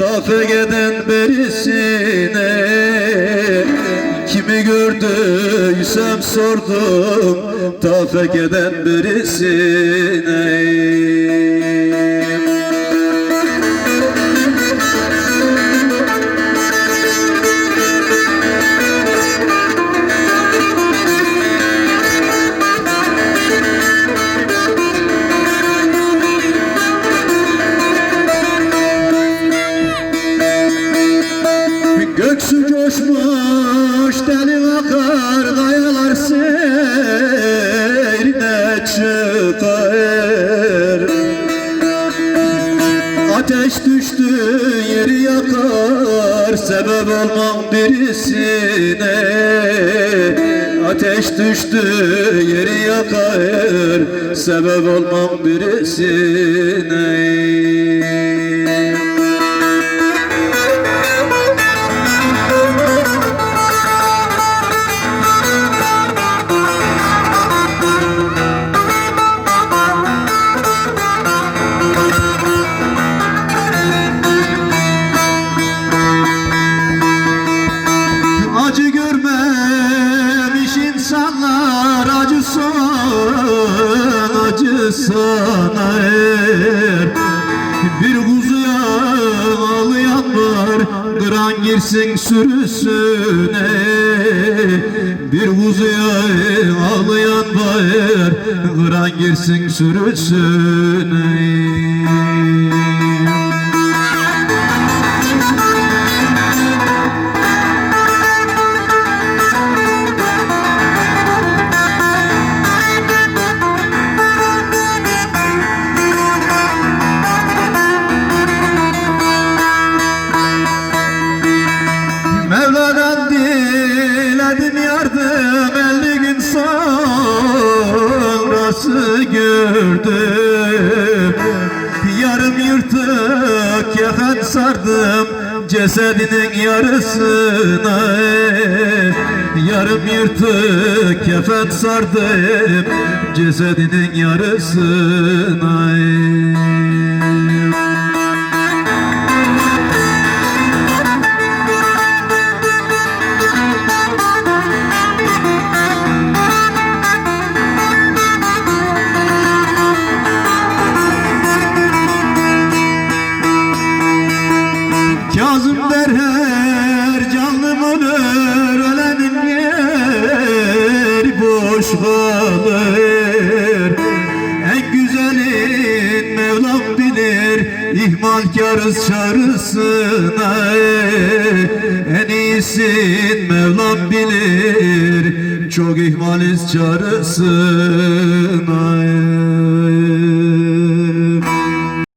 Tafegeden berisine Kimi gördüysem sordum. Tafegeden berisine Göksü yeri yakar sebep olmam birisine. Ateş düştü yeri yakar sebep olmam birisine insanlar acı son acı sanar Bir kuzuya ağlayan var Kıran girsin sürüsüne. Bir kuzuya ağlayan var Kıran girsin sürüsüne yırtık yakan sardım cesedinin yarısına. Yarım yırtık kefen sardım cesedinin yarısına İhmalkarız çarısına En iyisin Mevlam bilir. Çok ihmaliz çarısına